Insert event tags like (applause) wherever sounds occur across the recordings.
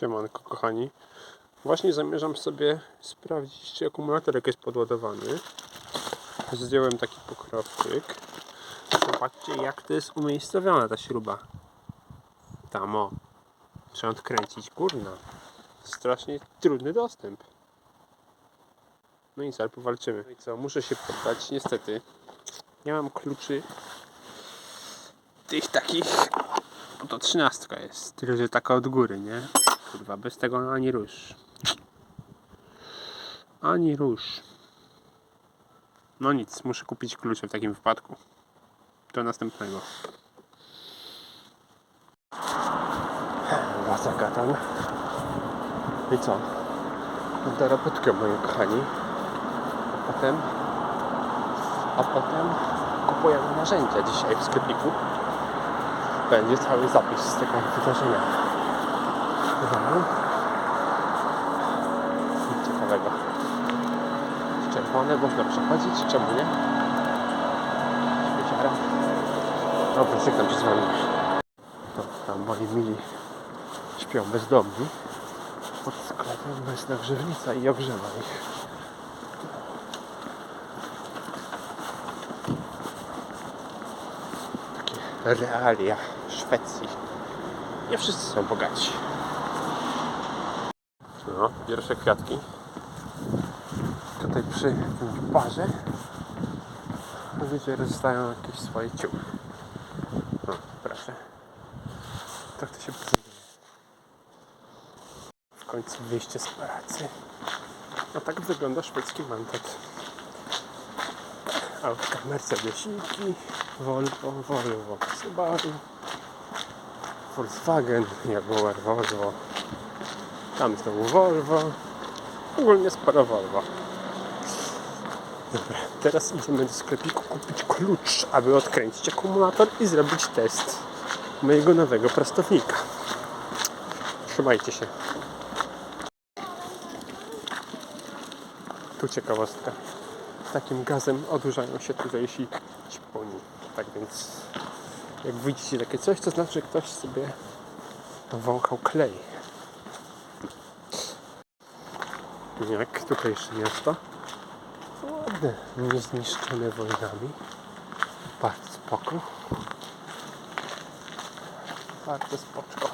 Siemanko kochani. Właśnie zamierzam sobie sprawdzić, czy akumulatorek jest podładowany. Zdjąłem taki pokrowczyk. Zobaczcie, jak to jest umiejscowiona ta śruba. Tam o. Trzeba odkręcić, kurna. Strasznie trudny dostęp. No i co, powalczymy. No i co, muszę się poddać, niestety. Nie mam kluczy tych takich. No to trzynastka jest, tyle że taka od góry, nie? Kurwa, bez tego ani rusz. Ani rusz. No nic, muszę kupić klucze w takim wypadku. Do następnego. Wraca katan. I co? Do robotkę, moi kochani. A potem... A potem kupujemy narzędzia dzisiaj w sklepiku. Będzie cały zapis z tego wydarzenia. No. Nic ciekawego. Czerwone można przechodzić, czemu nie? Śmieciara. Dobra, żegnam się. To tam moi mili śpią bezdomni. Pod sklepem jest nagrzewnica i ogrzewa ich. Realia Szwecji. Nie wszyscy są bogaci. No, pierwsze kwiatki. Tutaj przy tym barze ludzie rozstają jakieś swoje ciuchy. No, proszę. Tak to się prezentuje. W końcu wyjście z pracy. No tak wygląda szwedzki mandat. Autka Mercedesiki, Volvo, Volvo, Subaru, Volkswagen, Jaguar, Volvo. Tam znowu Volvo. Ogólnie sporo Volvo. Dobra, teraz idziemy do sklepiku kupić klucz, aby odkręcić akumulator i zrobić test mojego nowego prostownika. Trzymajcie się. Tu ciekawostka. Takim gazem odurzają się tutejsi ćponi. Tak więc jak widzicie takie coś, to znaczy, ktoś sobie wąchał klej. Jak tutejsze miasto. Ładne, niezniszczone wojnami. Bardzo spoko. Bardzo spoczko.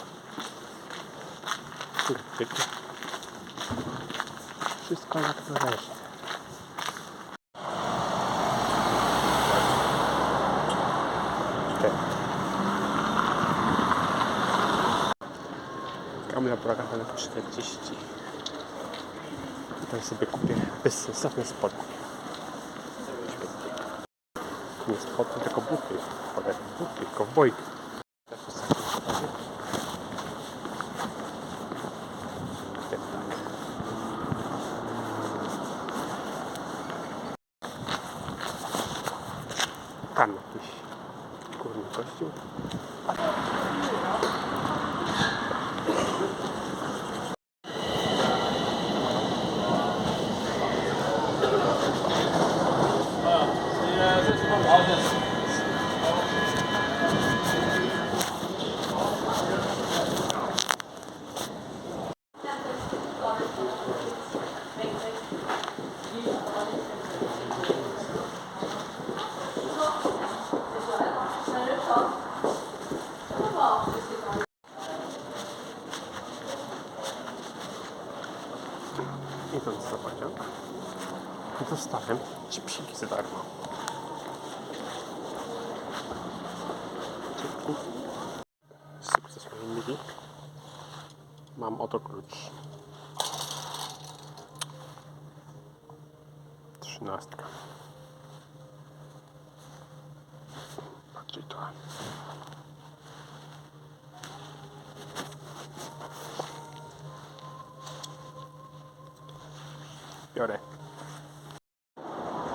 Wszystko jak należy. Kamila Bragana 40. Tutaj sobie kupię bezsensowne spodnie. Nie spodnie, tylko buty. Cholera, buty, kowbojki. Też ostatnio spodnie. Tak, tak. Tam jakiś kurny kościół. Idąc za pociąg, dostałem cipsiki za darmo. Dziękuję. Sukces moi mili. Mam oto klucz. Trzynastka. Patrzcie to. Biorę.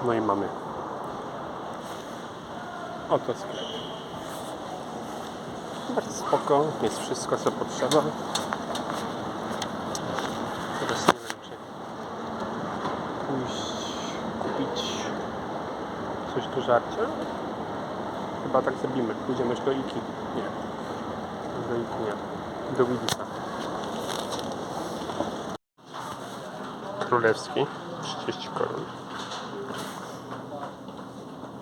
No i mamy. Oto sklep. Bardzo spoko. Jest wszystko co potrzeba. Teraz nie wiem czy pójść kupić coś do żarcia. Chyba tak zrobimy. Pójdziemy do Iki. Nie. Do Iki nie. Do Willisa. Królewski 30 koron.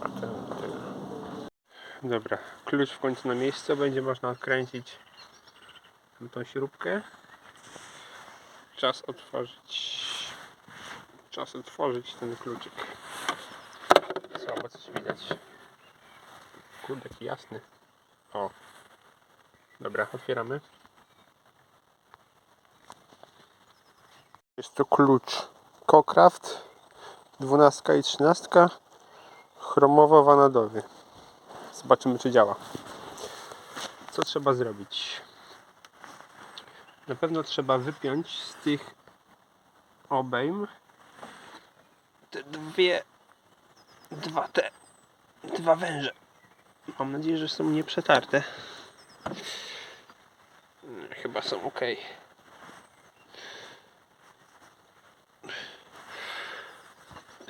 A ten. Dobra, klucz w końcu na miejsce, będzie można odkręcić tą śrubkę. Czas otworzyć. Czas otworzyć ten kluczyk. Słabo coś widać. Kurde, jasny. O. Dobra, otwieramy. Jest to klucz Cocraft 12 i 13 chromowo-wanadowy. Zobaczymy czy działa. Co trzeba zrobić? Na pewno trzeba wypiąć z tych obejm te dwie dwa te dwa węże. Mam nadzieję, że są nieprzetarte. Chyba są ok.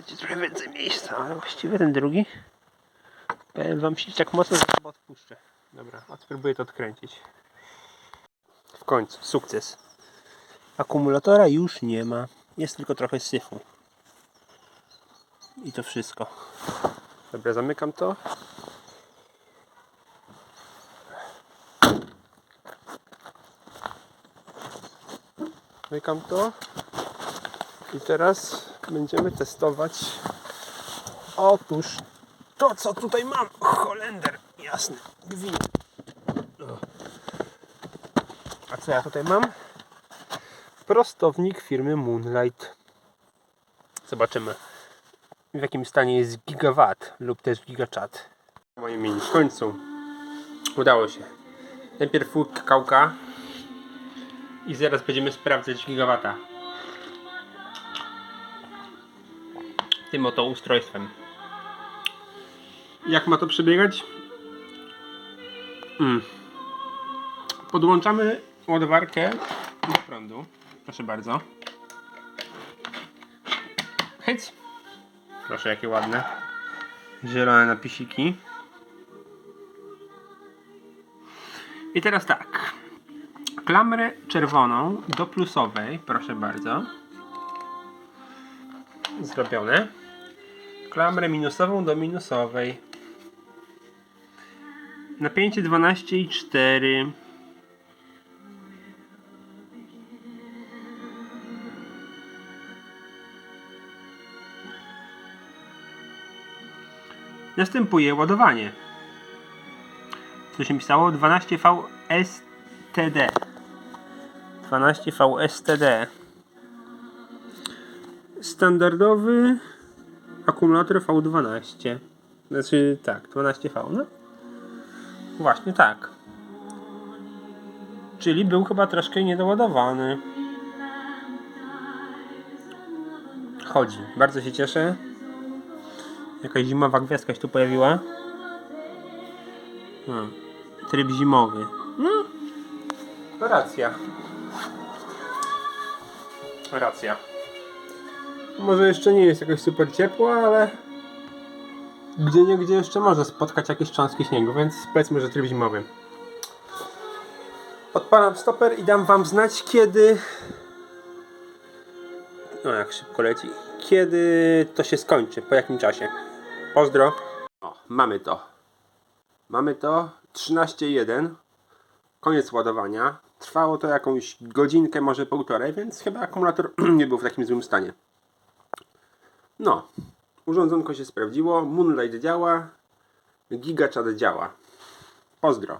Będzie trochę więcej miejsca, ale właściwie ten drugi powiem wam się tak mocno, że chyba odpuszczę. Dobra, spróbuję to odkręcić. W końcu, sukces. Akumulatora już nie ma. Jest tylko trochę syfu. I to wszystko. Dobra, zamykam to. Zamykam to. I teraz będziemy testować. Otóż to, co tutaj mam. Holender, jasny, gwint. O. A co ja tutaj mam? Prostownik firmy Moonlight. Zobaczymy w jakim stanie jest gigawatt lub też gigachat. Moje mini w końcu udało się. Najpierw łód kakałka i zaraz będziemy sprawdzać gigawata. Tym oto ustrojstwem. Jak ma to przebiegać? Mm. Podłączamy ładowarkę do prądu. Proszę bardzo. Hej. Proszę, jakie ładne. Zielone napisiki. I teraz tak. Klamrę czerwoną do plusowej, proszę bardzo. Zrobione. Klamrę minusową do minusowej. Napięcie 12,4. Następuje ładowanie. Co się pisało? 12V STD. 12V STD. Standardowy akumulator V12. Znaczy tak, 12V, no. Właśnie tak. Czyli był chyba troszkę niedoładowany. Chodzi. Bardzo się cieszę. Jakaś zimowa gwiazdka się tu pojawiła. Hmm. Tryb zimowy. No. Racja. Racja. Może jeszcze nie jest jakoś super ciepło, ale gdzie nie gdzie jeszcze może spotkać jakieś cząstki śniegu, więc powiedzmy, że tryb zimowy. Odpalam stoper i dam wam znać kiedy no jak szybko leci. Kiedy to się skończy, po jakim czasie. Pozdro. O, mamy to. Mamy to 13.1. Koniec ładowania. Trwało to jakąś godzinkę, może półtorej, więc chyba akumulator (clears throat) nie był w takim złym stanie. No, urządzonko się sprawdziło, Moonlight działa, GigaChat działa. Pozdro.